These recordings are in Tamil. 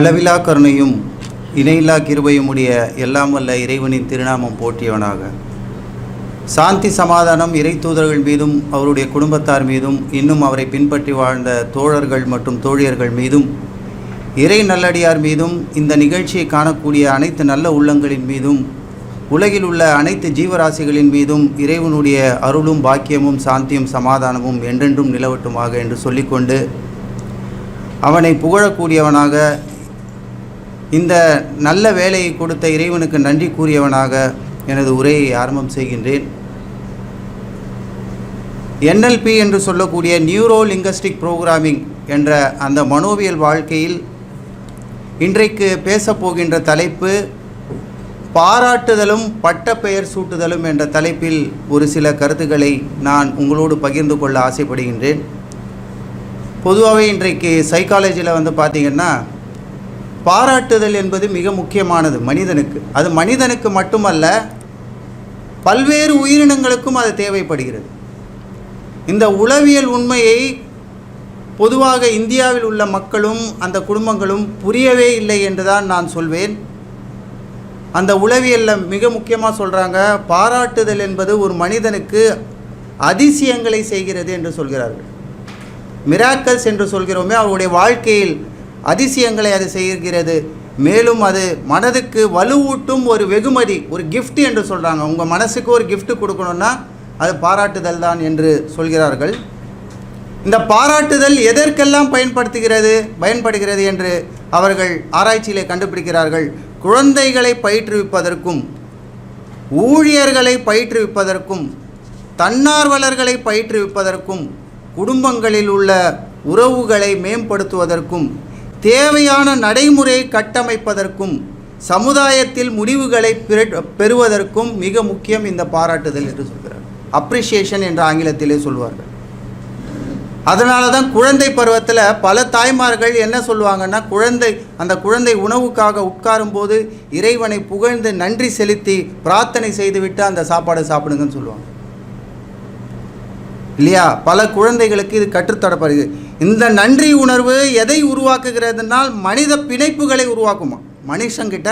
அளவிலா கருணையும் இணையில்லா கிருபையும் உடைய எல்லாம் வல்ல இறைவனின் திருநாமம் போற்றியவனாக. சாந்தி சமாதானம் இறை தூதர்கள் மீதும் அவருடைய குடும்பத்தார் மீதும் இன்னும் அவரை பின்பற்றி வாழ்ந்த தோழர்கள் மற்றும் தோழியர்கள் மீதும் இறை நல்லடியார் மீதும் இந்த நிகழ்ச்சியை காணக்கூடிய அனைத்து நல்ல உள்ளங்களின் மீதும் உலகில் உள்ள அனைத்து ஜீவராசிகளின் மீதும் இறைவனுடைய அருளும் பாக்கியமும் சாந்தியும் சமாதானமும் என்றென்றும் நிலவட்டுமாக என்று சொல்லிக்கொண்டு அவனை புகழக்கூடியவனாக இந்த நல்ல வேலையை கொடுத்த இறைவனுக்கு நன்றி கூறியவனாக எனது உரையை ஆரம்பம் செய்கின்றேன். என்எல்பி என்று சொல்லக்கூடிய நியூரோ லிங்கஸ்டிக் ப்ரோக்ராமிங் என்ற அந்த மனோவியல் வாழ்க்கையில் இன்றைக்கு பேசப்போகின்ற தலைப்பு பாராட்டுதலும் பட்டப்பெயர் சூட்டுதலும் என்ற தலைப்பில் ஒரு சில கருத்துக்களை நான் உங்களோடு பகிர்ந்து கொள்ள ஆசைப்படுகின்றேன். பொதுவாகவே இன்றைக்கு சைக்காலஜியில் வந்து பார்த்திங்கன்னா பாராட்டுதல் என்பது மிக முக்கியமானது மனிதனுக்கு. அது மனிதனுக்கு மட்டுமல்ல பல்வேறு உயிரினங்களுக்கும் அது தேவைப்படுகிறது. இந்த உளவியல் உண்மையை பொதுவாக இந்தியாவில் உள்ள மக்களும் அந்த குடும்பங்களும் புரியவே இல்லை என்று தான் நான் சொல்வேன். அந்த உளவியலில் மிக முக்கியமாக சொல்கிறாங்க பாராட்டுதல் என்பது ஒரு மனிதனுக்கு அதிசயங்களை செய்கிறது என்று சொல்கிறார்கள். மிராக்கல்ஸ் என்று சொல்கிறோமே அவருடைய வாழ்க்கையில் அதிசயங்களை அது செய்கிறது. மேலும் அது மனதுக்கு வலுவூட்டும் ஒரு வெகுமதி ஒரு கிஃப்ட் என்று சொல்கிறாங்க உங்கள் மனசுக்கு ஒரு கிஃப்ட் கொடுக்கணுன்னா அது பாராட்டுதல் தான் என்று சொல்கிறார்கள். இந்த பாராட்டுதல் எதற்கெல்லாம் பயன்படுத்துகிறது பயன்படுகிறது என்று அவர்கள் ஆராய்ச்சியிலே கண்டுபிடிக்கிறார்கள். குழந்தைகளை பயிற்றுவிப்பதற்கும் ஊழியர்களை பயிற்றுவிப்பதற்கும் தன்னார்வலர்களை பயிற்றுவிப்பதற்கும் குடும்பங்களில் உள்ள உறவுகளை மேம்படுத்துவதற்கும் தேவையான நடைமுறையை கட்டமைப்பதற்கும் சமுதாயத்தில் முடிவுகளை பெறுவதற்கும் மிக முக்கியம் இந்த பாராட்டுதல் என்று சொல்கிறார். அப்ரிசியேஷன் என்ற ஆங்கிலத்திலே சொல்வார்கள். அதனால தான் குழந்தை பருவத்தில் பல தாய்மார்கள் என்ன சொல்லுவாங்கன்னா குழந்தை அந்த குழந்தை உணவுக்காக உட்காரும்போது இறைவனை புகழ்ந்து நன்றி செலுத்தி பிரார்த்தனை செய்துவிட்டு அந்த சாப்பாடை சாப்பிடுங்கன்னு சொல்லுவாங்க. இல்லையா? பல குழந்தைகளுக்கு இது கற்றுத்தரப்படுது இந்த நன்றி உணர்வு எதை உருவாக்குகிறதுனால் மனித பிணைப்புகளை உருவாக்குமா? மனுஷங்கிட்ட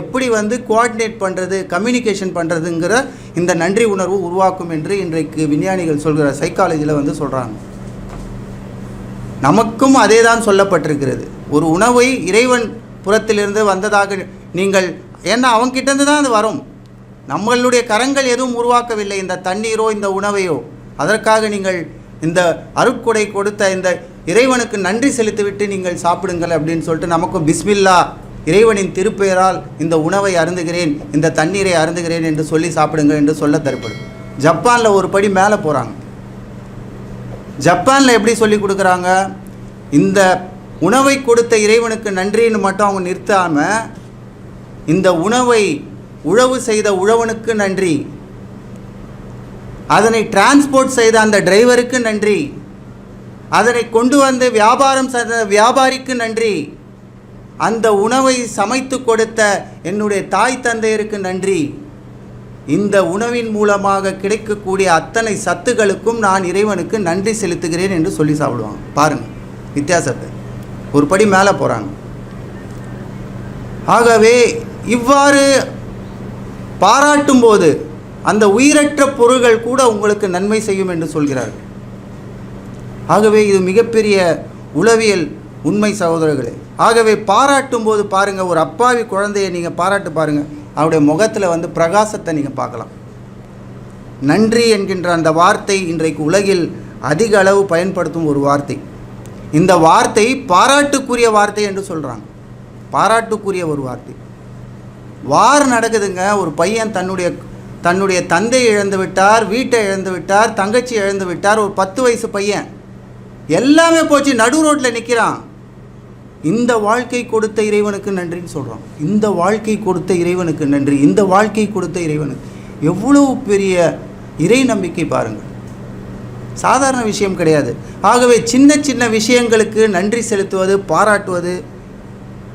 எப்படி வந்து கோஆர்டினேட் பண்ணுறது கம்யூனிகேஷன் பண்ணுறதுங்கிற இந்த நன்றி உணர்வு உருவாக்கும் என்று இன்றைக்கு விஞ்ஞானிகள் சொல்கிற சைக்காலஜியில் வந்து சொல்கிறாங்க நமக்கும் அதே தான் சொல்லப்பட்டிருக்கிறது. ஒரு உணவை இறைவன் புறத்திலிருந்து வந்ததாக நீங்கள் ஏன்னா அவங்கிட்டேருந்து தான் அது வரும். நம்மளுடைய கரங்கள் எதுவும் உருவாக்கவில்லை. இந்த தண்ணீரோ இந்த உணவையோ. அதற்காக நீங்கள் இந்த அருட்கொடை கொடுத்த இந்த இறைவனுக்கு நன்றி செலுத்திவிட்டு நீங்கள் சாப்பிடுங்கள் அப்படின்னு சொல்லிட்டு நமக்கும் பிஸ்மில்லா இறைவனின் திருப்பெயரால் இந்த உணவை அருந்துகிறேன் இந்த தண்ணீரை அருந்துகிறேன் என்று சொல்லி சாப்பிடுங்கள் என்று சொல்ல தரப்படும். ஜப்பானில் ஒரு படி மேலே போகிறாங்க ஜப்பானில் எப்படி சொல்லி கொடுக்குறாங்க? இந்த உணவை கொடுத்த இறைவனுக்கு நன்றின்னு மட்டும் அவங்க நிறுத்தாமல் இந்த உணவை உழவு செய்த உழவனுக்கு நன்றி அதனை டிரான்ஸ்போர்ட் செய்த அந்த டிரைவருக்கு நன்றி. அதனை கொண்டு வந்து வியாபாரம் செய்த வியாபாரிக்கு நன்றி. அந்த உணவை சமைத்து கொடுத்த என்னுடைய தாய் தந்தையருக்கு நன்றி. இந்த உணவின் மூலமாக கிடைக்கக்கூடிய அத்தனை சத்துகளுக்கும் நான் இறைவனுக்கு நன்றி செலுத்துகிறேன் என்று சொல்லி சாப்பிடுவாங்க பாருங்கள் வித்தியாசத்தை. ஒரு படி மேலே போகிறாங்க ஆகவே இவ்வாறு பாராட்டும் போது அந்த உயிரற்ற பொருள்கள் கூட உங்களுக்கு நன்மை செய்யும் என்று சொல்கிறார்கள் ஆகவே இது மிகப்பெரிய உளவியல் உண்மை சகோதரர்களே. ஆகவே பாராட்டும் போது பாருங்கள் ஒரு அப்பாவி குழந்தையை நீங்கள் பாராட்டு பாருங்கள் அவருடைய முகத்தில் வந்து பிரகாசத்தை நீங்கள் பார்க்கலாம். நன்றி என்கின்ற அந்த வார்த்தை இன்றைக்கு உலகில் அதிக அளவு பயன்படுத்தும் ஒரு வார்த்தை. இந்த வார்த்தை பாராட்டுக்குரிய வார்த்தை என்று சொல்கிறாங்க பாராட்டுக்குரிய ஒரு வார்த்தை. வார் நடக்குதுங்க ஒரு பையன் தன்னுடைய தன்னுடைய தந்தை இழந்து விட்டார் வீட்டை இழந்து விட்டார் தங்கச்சி இழந்து விட்டார் ஒரு பத்து வயசு பையன். எல்லாமே போச்சு நடு ரோட்டில் நிற்கிறான் இந்த வாழ்க்கை கொடுத்த இறைவனுக்கு நன்றின்னு சொல்கிறோம் இந்த வாழ்க்கை கொடுத்த இறைவனுக்கு நன்றி. இந்த வாழ்க்கை கொடுத்த இறைவனுக்கு. எவ்வளவு பெரிய இறை நம்பிக்கை பாருங்கள். சாதாரண விஷயம் கிடையாது. ஆகவே சின்ன சின்ன விஷயங்களுக்கு நன்றி செலுத்துவது பாராட்டுவது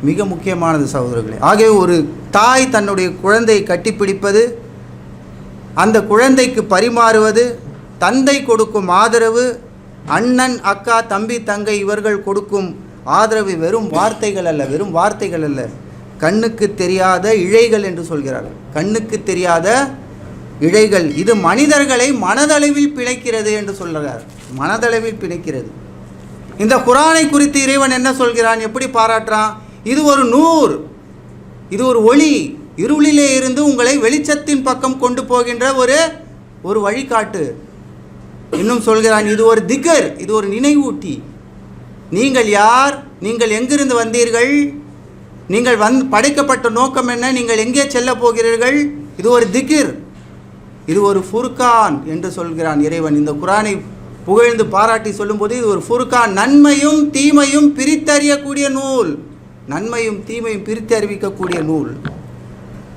மிக முக்கியமானது சகோதரர்களே. ஆகவே ஒரு தாய் தன்னுடைய குழந்தையை கட்டிப்பிடிப்பது அந்த குழந்தைக்கு பரிமாறுவது தந்தை கொடுக்கும் ஆதரவு அண்ணன் அக்கா தம்பி தங்கை இவர்கள் கொடுக்கும் ஆதரவு வெறும் வார்த்தைகள் அல்ல வெறும் வார்த்தைகள் அல்ல. கண்ணுக்கு தெரியாத இழைகள் என்று சொல்கிறார்கள். கண்ணுக்கு தெரியாத இழைகள். இது மனிதர்களை மனதளவில் பிணைக்கிறது என்று சொல்கிறார். மனதளவில் பிணைக்கிறது. இந்த குரானை குறித்து இறைவன் என்ன சொல்கிறான்? எப்படி பாராட்டுறான்? இது ஒரு நூர். இது ஒரு ஒளி. இருளிலே இருந்து உங்களை வெளிச்சத்தின் பக்கம் கொண்டு போகின்ற ஒரு ஒரு வழிகாட்டு. இன்னும் சொல்கிறான் இது ஒரு திகர் இது ஒரு நினைவூட்டி. நீங்கள் யார்? நீங்கள் எங்கிருந்து வந்தீர்கள்? நீங்கள் வந் படைக்கப்பட்ட நோக்கம் என்ன? நீங்கள் எங்கே செல்ல போகிறீர்கள்? இது ஒரு திகிர் இது ஒரு ஃபுர்கான் என்று சொல்கிறான் இறைவன். இந்த குரானை புகழ்ந்து பாராட்டி சொல்லும்போது இது ஒரு ஃபுர்கான். நன்மையும் தீமையும் பிரித்தறியக்கூடிய நூல். நன்மையும் தீமையும் பிரித்து அறிவிக்கக்கூடிய நூல்.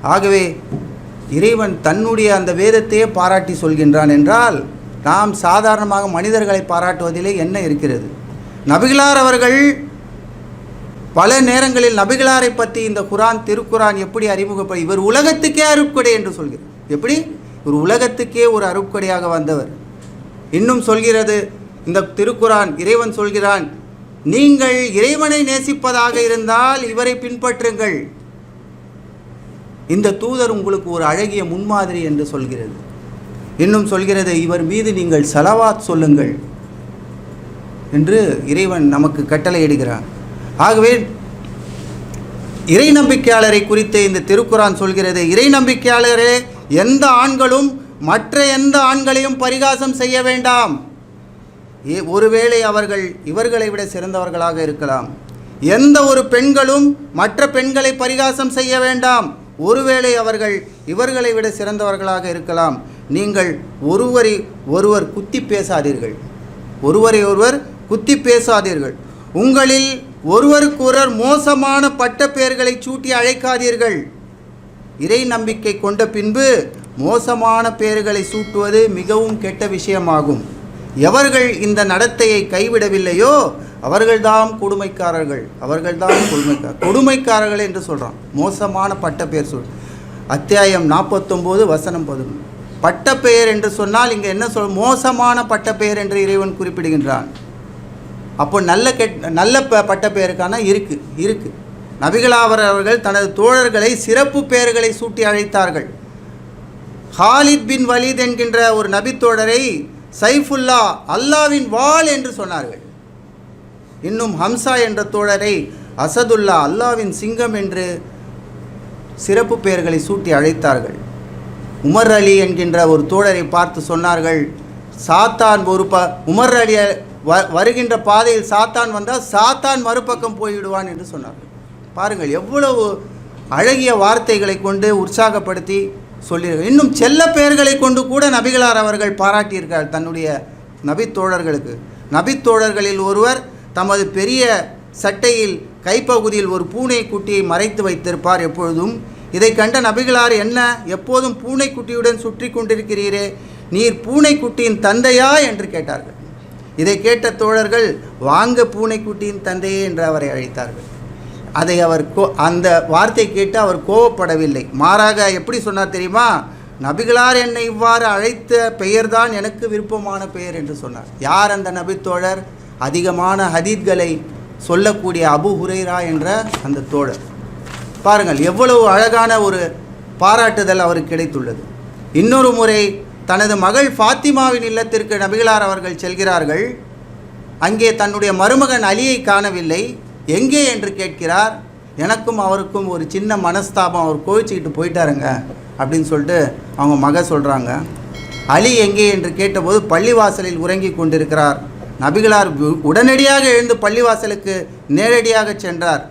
ஆகவே இறைவன் தன்னுடைய அந்த வேதத்தையே பாராட்டி சொல்கின்றான் என்றால் நாம் சாதாரணமாக மனிதர்களை பாராட்டுவதிலே என்ன இருக்கிறது? நபிகளார் அவர்கள் பல நேரங்களில் நபிகளாரை பற்றி இந்த குரான் திருக்குரான் எப்படி அறிமுகப்படி இவர் உலகத்துக்கே அருட்கொடை என்று சொல்கிறார். எப்படி? ஒரு உலகத்துக்கே ஒரு அருட்கொடையாக வந்தவர். இன்னும் சொல்கிறது இந்த திருக்குரான் இறைவன் சொல்கிறான் நீங்கள் இறைவனை நேசிப்பதாக இருந்தால் இவரை பின்பற்றுங்கள். இந்த தூதர் உங்களுக்கு ஒரு அழகிய முன்மாதிரி என்று சொல்கிறது. இன்னும் சொல்கிறது இவர் மீது நீங்கள் செலவாத் சொல்லுங்கள் என்று இறைவன் நமக்கு கட்டளையிடுகிறான். ஆகவே இறை நம்பிக்கையாளரை குறித்து இந்த திருக்குறான் சொல்கிறது. இறை நம்பிக்கையாளரே எந்த ஆண்களும் மற்ற எந்த ஆண்களையும் பரிகாசம் செய்ய வேண்டாம். ஏ- ஒருவேளை அவர்கள் இவர்களை விட சிறந்தவர்களாக இருக்கலாம். எந்த ஒரு பெண்களும் மற்ற பெண்களை பரிகாசம் செய்ய வேண்டாம். ஒருவேளை அவர்கள் இவர்களை விட சிறந்தவர்களாக இருக்கலாம். நீங்கள் ஒருவரை ஒருவர் குத்தி பேசாதீர்கள். ஒருவரை ஒருவர் குத்தி பேசாதீர்கள். உங்களில் ஒருவருக்கொருவர் மோசமான பட்ட பெயர்களை சூட்டி அழைக்காதீர்கள். இறை நம்பிக்கை கொண்ட பின்பு மோசமான பெயர்களை சூட்டுவது மிகவும் கெட்ட விஷயமாகும். எவர்கள் இந்த நடத்தையை கைவிடவில்லையோ அவர்கள்தான் கொடுமைக்காரர்கள் அவர்கள்தான் கொடுமைக்கார கொடுமைக்காரர்கள் என்று சொல்கிறான் மோசமான பட்டப்பெயர் சொல். அத்தியாயம் நாற்பத்தொம்போது வசனம் பதினொன்று. பட்டப்பெயர் என்று சொன்னால் இங்கே என்ன சொல்? மோசமான பட்டப்பெயர் என்று இறைவன் குறிப்பிடுகின்றான். அப்போ நல்ல கெட் நல்ல ப பட்டப்பெயருக்கான இருக்கு இருக்குது நபிகளாவர் அவர்கள் தனது தோழர்களை சிறப்பு பெயர்களை சூட்டி அழைத்தார்கள். ஹாலித் பின் வலீத் என்கின்ற ஒரு நபித்தோழரை சைஃபுல்லா அல்லாவின் வாள் என்று சொன்னார்கள். இன்னும் ஹம்சா என்ற தோழரை அசதுல்லா அல்லாவின் சிங்கம் என்று சிறப்பு பெயர்களை சூட்டி அழைத்தார்கள். உமர் அலி என்கின்ற ஒரு தோழரை பார்த்து சொன்னார்கள் சாத்தான் ஒரு ப உமர் அலி வ வருகின்ற பாதையில் சாத்தான் வந்தால் சாத்தான் மறுபக்கம் போய்விடுவான் என்று சொன்னார்கள். பாருங்கள் எவ்வளவு அழகிய வார்த்தைகளை கொண்டு உற்சாகப்படுத்தி சொல்லியிருக்க இன்னும் செல்ல பெயர்களை கொண்டு கூட நபிகளார் அவர்கள் பாராட்டியிருக்கார் தன்னுடைய நபித்தோழர்களுக்கு நபித்தோழர்களில் ஒருவர் தமது பெரிய சட்டையில் கைப்பகுதியில் ஒரு பூனை குட்டியை மறைத்து வைத்திருப்பார் எப்பொழுதும். இதை கண்ட நபிகளார் என்ன? எப்போதும் பூனைக்குட்டியுடன் சுற்றி கொண்டிருக்கிறீரே? நீர் பூனைக்குட்டியின் தந்தையா? என்று கேட்டார்கள். இதை கேட்ட தோழர்கள் வாங்க பூனைக்குட்டியின் தந்தையே என்று அவரை அழைத்தார்கள். அதை அவர் கோ அந்த வார்த்தை கேட்டு அவர் கோவப்படவில்லை. மாறாக எப்படி சொன்னார் தெரியுமா? நபிகளார் என்னை இவ்வாறு அழைத்த பெயர்தான் எனக்கு விருப்பமான பெயர் என்று சொன்னார். யார் அந்த நபித்தோழர்? அதிகமான ஹதீத்களை சொல்லக்கூடிய அபு ஹுரைரா என்ற அந்த தோழர். பாருங்கள் எவ்வளவு அழகான ஒரு பாராட்டுதல் அவருக்கு கிடைத்துள்ளது. இன்னொரு முறை தனது மகள் ஃபாத்திமாவின் இல்லத்திற்கு நபிகளார் அவர்கள் செல்கிறார்கள். அங்கே தன்னுடைய மருமகன் அலியை காணவில்லை. எங்கே என்று கேட்கிறார் எனக்கும் அவருக்கும் ஒரு சின்ன மனஸ்தாபம் அவர் கோவிச்சுக்கிட்டு போயிட்டாருங்க அப்படின்னு சொல்லிட்டு அவங்க மக சொல்கிறாங்க அலி எங்கே என்று கேட்டபோது பள்ளிவாசலில் உறங்கி கொண்டிருக்கிறார். நபிகளார் உடனடியாக எழுந்து பள்ளிவாசலுக்கு நேரடியாக சென்றார்.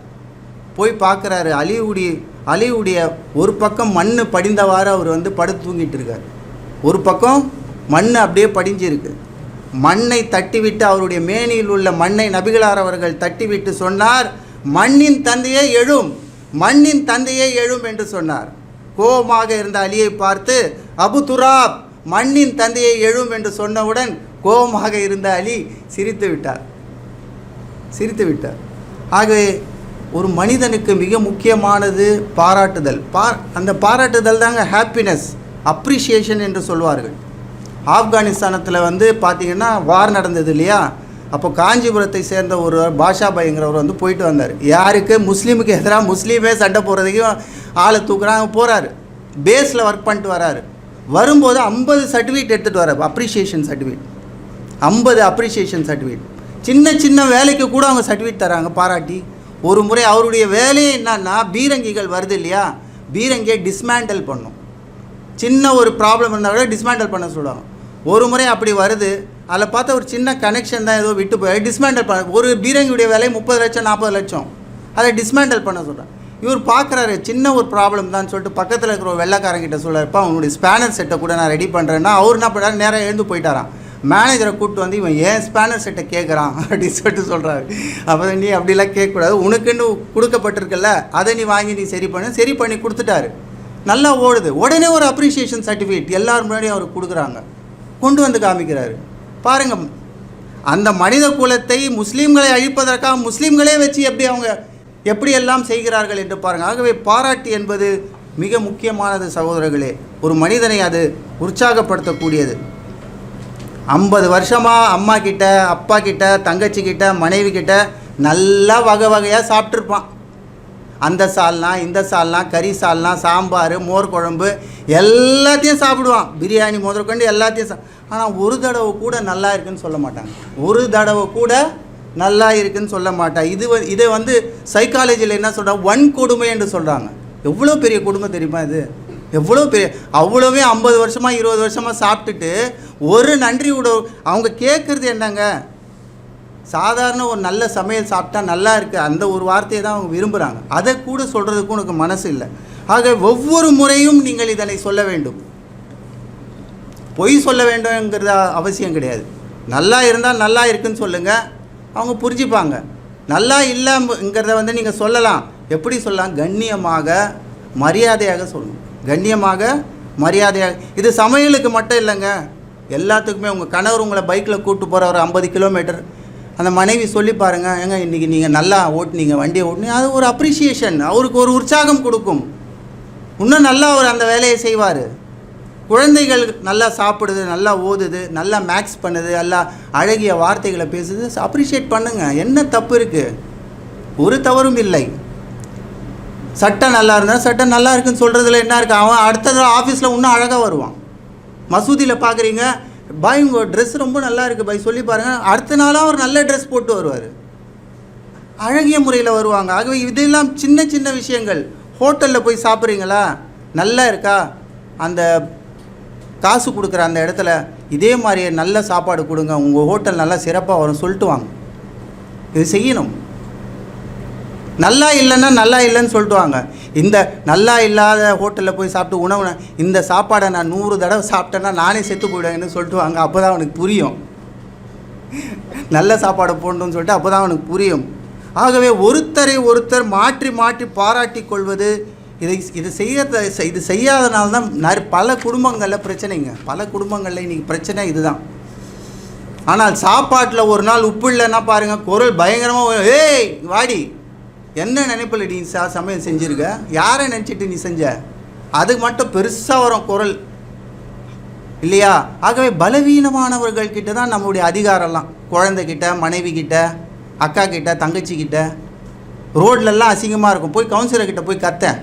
போய் பார்க்குறாரு. அலிவுடைய அலிவுடைய ஒரு பக்கம் மண் படிந்தவாறு அவர் வந்து படுத்து தூங்கிட்டு இருக்கார். ஒரு பக்கம் மண் அப்படியே படிஞ்சிருக்கு. மண்ணை தட்டிவிட்டு அவருடைய மேனியில் உள்ள மண்ணை நபிகளார் அவர்கள் தட்டிவிட்டு சொன்னார் மண்ணின் தந்தையே எழும் மண்ணின் தந்தையே எழும் என்று சொன்னார். கோபமாக இருந்த அலியை பார்த்து அபு துராப் மண்ணின் தந்தையை எழும் என்று சொன்னவுடன் கோபமாக இருந்த அலி சிரித்து விட்டார். சிரித்து விட்டார். ஆகவே ஒரு மனிதனுக்கு மிக முக்கியமானது பாராட்டுதல். பா அந்த பாராட்டுதல் தாங்க ஹாப்பினஸ் அப்ரிஷியேஷன் என்று சொல்வார்கள். ஆப்கானிஸ்தானத்தில் வந்து பார்த்திங்கன்னா வார் நடந்தது இல்லையா? அப்போ காஞ்சிபுரத்தை சேர்ந்த ஒரு பாஷா பைங்கிறவர் வந்து போயிட்டு வந்தார். யாருக்கு? முஸ்லீமுக்கு எதிராக முஸ்லீமே சண்டை போடுறதுக்கும் ஆளை தூக்குறாங்க போகிறாரு பேஸில் ஒர்க் பண்ணிட்டு வராரு. வரும்போது ஐம்பது சர்டிஃபிகேட் எடுத்துகிட்டு வர அப்ரிஷியேஷன் சர்டிஃபிகேட் ஐம்பது அப்ரிஷியேஷன் சர்டிஃபிகேட் சின்ன சின்ன வேலைக்கு கூட அவங்க சர்டிஃபிகேட் தராங்க பாராட்டி. ஒரு முறை அவருடைய வேலையே என்னன்னா பீரங்கிகள் வருது இல்லையா? பீரங்கியை டிஸ்மேண்டல் பண்ணும். சின்ன ஒரு ப்ராப்ளம் இருந்தால் கூட டிஸ்மேண்டல் பண்ண சொல்லுவாங்க. ஒரு முறை அப்படி வருது அதில் பார்த்தா ஒரு சின்ன கனெக்ஷன் தான் ஏதோ விட்டு போய் டிஸ்மேண்டல் பண்ண ஒரு பீரங்கியுடைய விலை முப்பது லட்சம் நாற்பது லட்சம். அதை டிஸ்மேண்டல் பண்ண சொல்கிறேன் இவர் பார்க்குறாரு சின்ன ஒரு ப்ராப்ளம் தான் சொல்லிட்டு பக்கத்தில் இருக்கிற ஒரு வெள்ளைக்காரங்கிட்ட சொல்கிறாருப்பா அவனுடைய ஸ்பேனர் செட்டை கூட நான் ரெடி பண்ணுறேன்னா அவர் என்ன பண்ணுறாரு நேராக எழுந்து போயிட்டாராம். மேனேஜரை கூப்பிட்டு வந்து இவன் ஏன் ஸ்பேனர் செட்டை கேட்குறான் அப்படின்னு சொல்லிட்டு சொல்கிறாரு அப்போ நீ அப்படிலாம் கேட்கக்கூடாது. உனக்குன்னு கொடுக்கப்பட்டிருக்கல்ல அதை நீ வாங்கி நீ சரி பண்ணு. சரி பண்ணி கொடுத்துட்டாரு. நல்லா ஓடுது. உடனே ஒரு அப்ரிஷியேஷன் சர்டிஃபிகேட் எல்லாரும் முன்னாடியும் அவர் கொடுக்குறாங்க. கொண்டு வந்து காமிக்கிறாரு. பாருங்க அந்த மனித குலத்தை முஸ்லீம்களை அழிப்பதற்காக முஸ்லீம்களே வச்சு எப்படி அவங்க எப்படி எல்லாம் செய்கிறார்கள் என்று பாருங்கள் ஆகவே பாராட்டு என்பது மிக முக்கியமானது சகோதரர்களே. ஒரு மனிதனை அது உற்சாகப்படுத்தக்கூடியது. ஐம்பது வருஷமாக அம்மா கிட்ட அப்பா கிட்ட தங்கச்சி கிட்ட மனைவி கிட்ட நல்லா வகை வகையாக சாப்பிட்ருப்பான் அந்த சால்னா இந்த சால்னா கறி சால்னா சாம்பார் மோர் குழம்பு எல்லாத்தையும் சாப்பிடுவான். பிரியாணி முதற்கொண்டு எல்லாத்தையும் சா ஆனால் ஒரு தடவை கூட நல்லா இருக்குன்னு சொல்ல மாட்டாங்க ஒரு தடவை கூட நல்லா இருக்குன்னு சொல்ல மாட்டான். இது வ- இதை வந்து சைக்காலஜியில் என்ன சொல்கிறாங்க ஒன் கொடுமை என்று சொல்கிறாங்க எவ்வளோ பெரிய கொடுமை தெரியுமா இது? எவ்வளோ பெரிய அவ்வளோவே ஐம்பது வருஷமாக இருபது வருஷமாக சாப்பிட்டுட்டு ஒரு நன்றி உணவு அவங்க கேட்குறது என்னங்க? சாதாரண ஒரு நல்ல சமையல் சாப்பிட்டா நல்லா இருக்குது அந்த ஒரு வார்த்தையை தான் அவங்க விரும்புகிறாங்க அதை கூட சொல்கிறதுக்கு உனக்கு மனசு இல்லை. ஆக ஒவ்வொரு முறையும் நீங்கள் இதனை சொல்ல வேண்டும். பொய் சொல்ல வேண்டும்ங்கிறது அவசியம் கிடையாது. நல்லா இருந்தால் நல்லா இருக்குன்னு சொல்லுங்கள் அவங்க புரிஞ்சுப்பாங்க. நல்லா இல்லைங்கிறத வந்து நீங்கள் சொல்லலாம். எப்படி சொல்லலாம்? கண்ணியமாக மரியாதையாக சொல்லணும். கண்ணியமாக மரியாதையாக இது சமையலுக்கு மட்டும் இல்லைங்க. எல்லாத்துக்குமே உங்கள் கணவர் உங்களை பைக்கில் கூப்பிட்டு போகிற ஒரு ஐம்பது கிலோமீட்டர். அந்த மனைவி சொல்லி பாருங்கள் ஏங்க இன்றைக்கி நீங்கள் நல்லா ஓட்டுனீங்க வண்டியை ஓட்டுனீங்க. அது ஒரு அப்ரிஷியேஷன் அவருக்கு ஒரு உற்சாகம் கொடுக்கும். இன்னும் நல்லா அவர் அந்த வேலையை செய்வார். குழந்தைகள் நல்லா சாப்பிடுது நல்லா ஓதுது நல்லா மேக்ஸ் பண்ணுது நல்லா அழகிய வார்த்தைகளை பேசுது. அப்ரிஷியேட் பண்ணுங்கள் என்ன தப்பு இருக்குது ஒரு தவறும் இல்லை. சட்டம் நல்லா இருந்தால் சட்டம் நல்லா இருக்குன்னு சொல்கிறதுல என்ன இருக்குது அவன் அடுத்த ஆஃபீஸில் இன்னும் அழகாக வருவான். மசூதியில் பார்க்குறீங்க பாய் உங்கள் ட்ரெஸ் ரொம்ப நல்லா இருக்குது பாய் சொல்லி பாருங்கள் அடுத்த நாளாக ஒரு நல்ல ட்ரெஸ் போட்டு வருவார். அழகிய முறையில் வருவாங்க. ஆகவே இதெல்லாம் சின்ன சின்ன விஷயங்கள். ஹோட்டலில் போய் சாப்பிட்றீங்களா? நல்லா இருக்கா? அந்த காசு கொடுக்குற அந்த இடத்துல இதே மாதிரியே நல்ல சாப்பாடு கொடுங்க. உங்கள் ஹோட்டல் நல்லா சிறப்பாக வரும் சொல்லிட்டு வாங்க. இது செய்யணும். நல்லா இல்லைன்னா நல்லா இல்லைன்னு சொல்லிட்டு வாங்க இந்த நல்லா இல்லாத ஹோட்டலில் போய் சாப்பிட்டு உணவு இந்த சாப்பாடை நான் நூறு தடவை சாப்பிட்டேன்னா நானே செத்து போயிடுவேன்னு சொல்லிட்டு வாங்க அப்போ தான் அவனுக்கு புரியும். நல்ல சாப்பாடை போடணும்னு சொல்லிட்டு அப்போ தான் அவனுக்கு புரியும். ஆகவே ஒருத்தரை ஒருத்தர் மாற்றி மாற்றி பாராட்டி கொள்வது இதை இது செய்ய இது செய்யாதனால தான் நிறைய பல குடும்பங்களில் பிரச்சனைங்க. பல குடும்பங்களில் இன்றைக்கி பிரச்சனை இதுதான். ஆனால் சாப்பாட்டில் ஒரு நாள் உப்பு இல்லைன்னா பாருங்கள் குரல் பயங்கரமாக ஏய் வாடி. என்ன நினைப்பில் நீ சா சமையல் செஞ்சுருக்க? யாரை நினச்சிட்டு நீ செஞ்ச? அதுக்கு மட்டும் பெருசாக வரும் குரல். இல்லையா? ஆகவே பலவீனமானவர்கள் கிட்ட தான் நம்முடைய அதிகாரம்லாம். குழந்தைகிட்ட மனைவி கிட்ட அக்கா கிட்ட தங்கச்சி கிட்ட ரோட்லெல்லாம் அசிங்கமாக இருக்கும். போய் கவுன்சிலர்கிட்ட போய் கத்தேன்.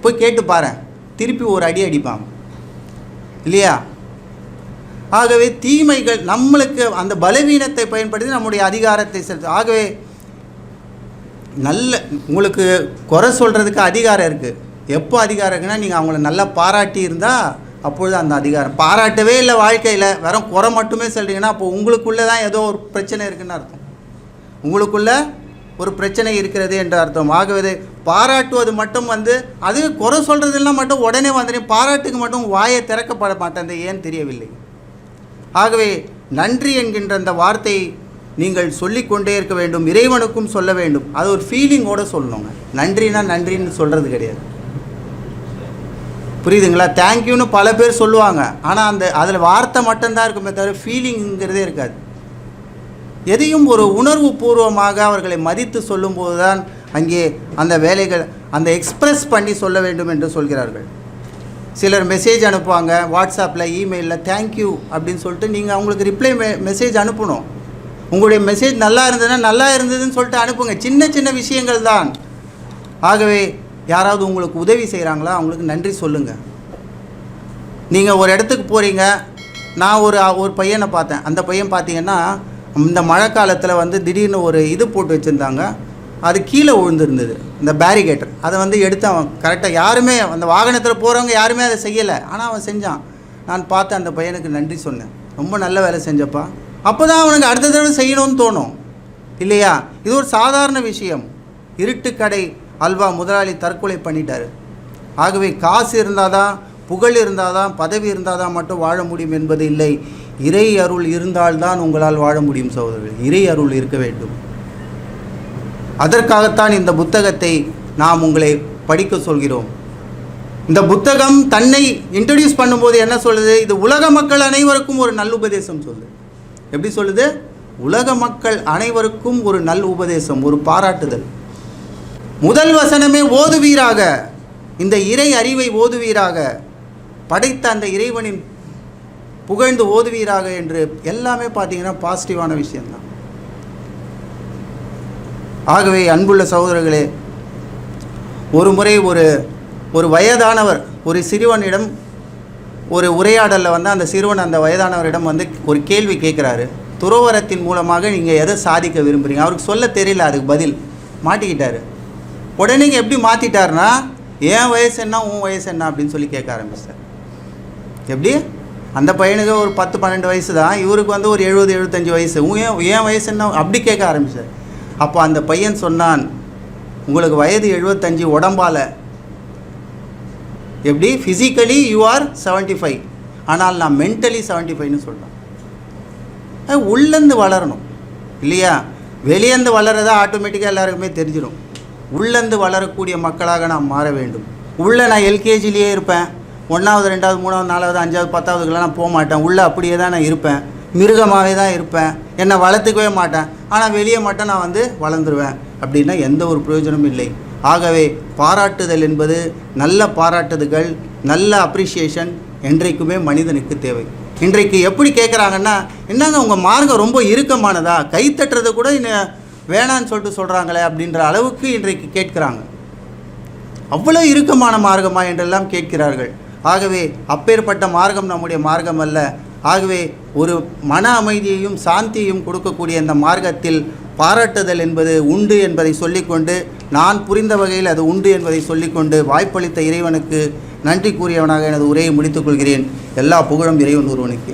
போய் கேட்டு பாரேன். திருப்பி ஒரு அடி அடிப்பான். இல்லையா? ஆகவே தீமைகள் நம்மளுக்கு அந்த பலவீனத்தை பயன்படுத்தி நம்முடைய அதிகாரத்தை செலுத்த ஆகவே நல்ல உங்களுக்கு குறை சொல்கிறதுக்கு அதிகாரம் இருக்குது எப்போ அதிகாரம் இருக்குன்னா நீங்கள் அவங்கள நல்லா பாராட்டி இருந்தால் அப்பொழுது அந்த அதிகாரம். பாராட்டவே இல்லை வாழ்க்கையில். வெறும் குறை மட்டுமே சொல்கிறீங்கன்னா அப்போ உங்களுக்குள்ளே தான் ஏதோ ஒரு பிரச்சனை இருக்குன்னு அர்த்தம். உங்களுக்குள்ளே ஒரு பிரச்சனை இருக்கிறது என்ற அர்த்தம். ஆகவே பாராட்டுவது மட்டும் வந்து அது குறை சொல்கிறதெல்லாம் மட்டும் உடனே வந்துடும் பாராட்டுக்கு மட்டும் வாயை திறக்கப்பட மாட்டேன். ஏன் தெரியவில்லை. ஆகவே நன்றி என்கின்ற அந்த வார்த்தை நீங்கள் சொல்லிக்கொண்டே இருக்க வேண்டும் இறைவனுக்கும் சொல்ல வேண்டும். அது ஒரு ஃபீலிங்கோடு சொல்லணுங்க. நன்றினா நன்றின்னு சொல்கிறது கிடையாது. புரியுதுங்களா? தேங்க்யூன்னு பல பேர் சொல்லுவாங்க. ஆனால் அந்த அதில் வார்த்தை மட்டும்தான் இருக்குமே தவிர ஃபீலிங்கிறதே இருக்காது. எதையும் ஒரு உணர்வு பூர்வமாக அவர்களை மதித்து சொல்லும்போது தான் அங்கே அந்த வேலைகள் அந்த எக்ஸ்பிரஸ் பண்ணி சொல்ல வேண்டும் என்று சொல்கிறார்கள். சிலர் மெசேஜ் அனுப்புவாங்க வாட்ஸ்அப்பில் இமெயிலில் தேங்க்யூ அப்படின்னு சொல்லிட்டு நீங்கள் அவங்களுக்கு ரிப்ளை மெ மெசேஜ் அனுப்பணும். உங்களுடைய மெசேஜ் நல்லா இருந்ததுன்னா நல்லா இருந்ததுன்னு சொல்லிட்டு அனுப்புங்க. சின்ன சின்ன விஷயங்கள் தான். ஆகவே யாராவது உங்களுக்கு உதவி செய்கிறாங்களா அவங்களுக்கு நன்றி சொல்லுங்கள் நீங்கள் ஒரு இடத்துக்கு போகிறீங்க நான் ஒரு ஒரு பையனை பார்த்தேன். அந்த பையன் பார்த்தீங்கன்னா இந்த மழை காலத்தில் வந்து திடீர்னு ஒரு இது போட்டு வச்சுருந்தாங்க. அது கீழே விழுந்திருந்தது இந்த பேரிகேட்டர் அதை வந்து எடுத்து அவன் கரெக்டாக யாருமே அந்த வாகனத்தில் போகிறவங்க யாருமே அதை செய்யலை. ஆனால் அவன் செஞ்சான். நான் பார்த்து அந்த பையனுக்கு நன்றி சொன்னேன். ரொம்ப நல்ல வேலை செஞ்சப்பா. அப்போ தான் அவனுக்கு அடுத்த தடவை செய்யணும்னு தோணும். இல்லையா? இது ஒரு சாதாரண விஷயம். இருட்டுக்கடை அல்வா முதலாளி தற்கொலை பண்ணிட்டார். ஆகவே காசு இருந்தால் தான் புகழ் இருந்தால் தான் பதவி இருந்தால் தான் மட்டும் வாழ முடியும் என்பது இல்லை. இறை அருள் இருந்தால்தான் உங்களால் வாழ முடியும் சகோதரர்கள். இறை அருள் இருக்க வேண்டும். அதற்காகத்தான் இந்த புத்தகத்தை நாம் உங்களை படிக்க சொல்கிறோம். இந்த புத்தகம் தன்னை இன்ட்ரடியூஸ் பண்ணும்போது என்ன சொல்லுது? இது உலக மக்கள் அனைவருக்கும் ஒரு நல்லுபதேசம் சொல்லுது. எப்படி சொல்லுது? உலக மக்கள் அனைவருக்கும் ஒரு நல் உபதேசம் ஒரு பாராட்டுதல். முதல் வசனமே ஓதுவீராக. இந்த இறை அறிவை ஓதுவீராக. படைத்த அந்த இறைவனின் புகழ்ந்து ஓதுவீராக என்று எல்லாமே பார்த்தீங்கன்னா பாசிட்டிவான விஷயம்தான். ஆகவே அன்புள்ள சகோதரர்களே ஒரு முறை ஒரு ஒரு வயதானவர் ஒரு சிறுவனிடம் ஒரு உரையாடலில் வந்து அந்த சிறுவன் அந்த வயதானவரிடம் வந்து ஒரு கேள்வி கேட்குறாரு. துறவரத்தின் மூலமாக நீங்கள் எதை சாதிக்க விரும்புகிறீங்க அவருக்கு சொல்ல தெரியல அதுக்கு பதில். மாட்டிக்கிட்டாரு. உடனே எப்படி மாற்றிட்டாருன்னா என் வயசு என்ன உன் வயசு என்ன? அப்படின்னு சொல்லி கேட்க ஆரம்பிச்சார். எப்படி? அந்த பையனுக்கு ஒரு பத்து பன்னெண்டு வயசு தான். இவருக்கு வந்து ஒரு எழுபது எழுபத்தஞ்சு வயசு. உன் ஏன் என் வயசு என்ன? அப்படி கேட்க ஆரம்பிச்சார். அப்போ அந்த பையன் சொன்னான் உங்களுக்கு வயது எழுபத்தஞ்சு உடம்பால். எப்படி? Physically you are seventy five ஆனால் நான் மென்டலி செவன்ட்டி ஃபைவ்னு சொல்கிறேன் அது உள்ளேருந்து வளரணும். இல்லையா? வெளியேந்து வளரதா ஆட்டோமேட்டிக்காக எல்லாருக்குமே தெரிஞ்சிடும் உள்ளேருந்து வளரக்கூடிய மக்களாக நான் மாற வேண்டும். உள்ளே நான் எல்கேஜிலேயே இருப்பேன். ஒன்றாவது ரெண்டாவது மூணாவது நாலாவது அஞ்சாவது பத்தாவதுக்கெல்லாம் நான் போக மாட்டேன். உள்ளே அப்படியே தான் நான் இருப்பேன். மிருகமாகவே தான் இருப்பேன். என்னை வளர்த்துக்கவே மாட்டேன். ஆனால் வெளியே மட்டும் நான் வந்து வளர்ந்துருவேன். அப்படின்னா எந்த ஒரு பிரயோஜனமும் இல்லை. ஆகவே பாராட்டுதல் என்பது நல்ல பாராட்டுதல்கள் நல்ல அப்ரிஷியேஷன் என்றைக்குமே மனிதனுக்கு தேவை. இன்றைக்கு எப்படி கேட்குறாங்கன்னா என்னங்க உங்கள் மார்க்கம் ரொம்ப இறுக்கமானதா? கை தட்டுறது கூட இன்னும் வேணான்னு சொல்லிட்டு சொல்கிறாங்களே அப்படின்ற அளவுக்கு இன்றைக்கு கேட்குறாங்க. அவ்வளோ இறுக்கமான மார்க்கமா என்றெல்லாம் கேட்கிறார்கள். ஆகவே அப்பேற்பட்ட மார்க்கம் நம்முடைய மார்க்கம் அல்ல. ஆகவே ஒரு மன அமைதியையும் சாந்தியையும் கொடுக்கக்கூடிய அந்த மார்க்கத்தில் பாராட்டுதல் என்பது உண்டு என்பதை சொல்லிக்கொண்டு நான் புரிந்த வகையில் அது உண்டு என்பதை சொல்லிக்கொண்டு வாய்ப்பளித்த இறைவனுக்கு நன்றி கூறியவனாக எனது உரையை முடித்துக் கொள்கிறேன். எல்லா புகழும் இறைவன் ஒருவனுக்கு.